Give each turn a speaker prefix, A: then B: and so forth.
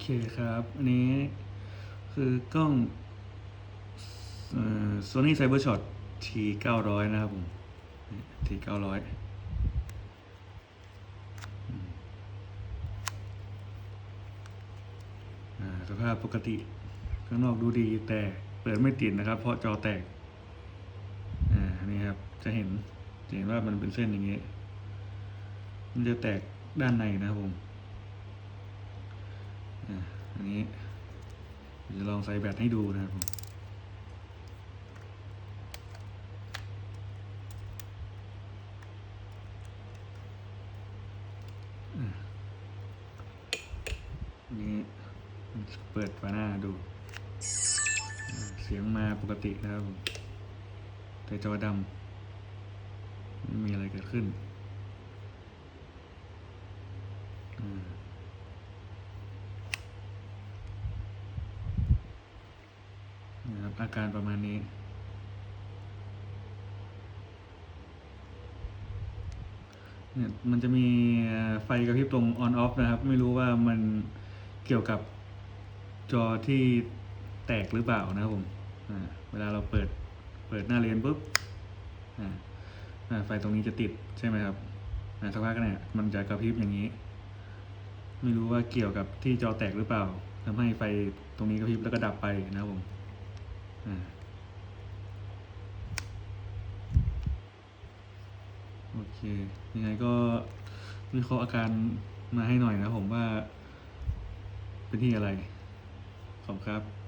A: เคครับ อันนี้คือกล้องโซนี่ไซเบอร์ช็อต T 900นะครับผม T 900อ่าสภาพปกติ ข้างนอกดูดีแต่เปิดไม่ติดนะครับ เพราะจอแตก อ่าอันนี้ครับ จะเห็น จะเห็นว่ามันเป็นเส้นอย่างนี้ยมันจะแตกด้านในนะครับผม อันนี้จะลองใส่แบตให้ดูนะครับผมนนี้เปิดฝาหน้าดู เสียงมาปกตินะครับผมแต่จอดำไม่มีอะไรเกิดขึ้นอ่า นะครับ อาการประมาณนี้ เนี่ยมันจะมีไฟกระพริบตรง on off นะครับ ไม่รู้ว่ามันเกี่ยวกับจอที่แตกหรือเปล่านะครับผมเวลาเราเปิดเปิดหน้าเลนปุ๊บไฟตรงนี้จะติดใช่ไหมครับสักพักเนี่ยมันจะกระพริบอย่างนี้ ไม่รู้ว่าเกี่ยวกับที่จอแตกหรือเปล่าทำให้ไฟตรงนี้กระพริบแล้วก็ดับไปนะครับผม โอเค ยังไงก็วิเคราะห์อาการมาให้หน่อยนะผมว่า เป็นที่อะไร ขอบครับ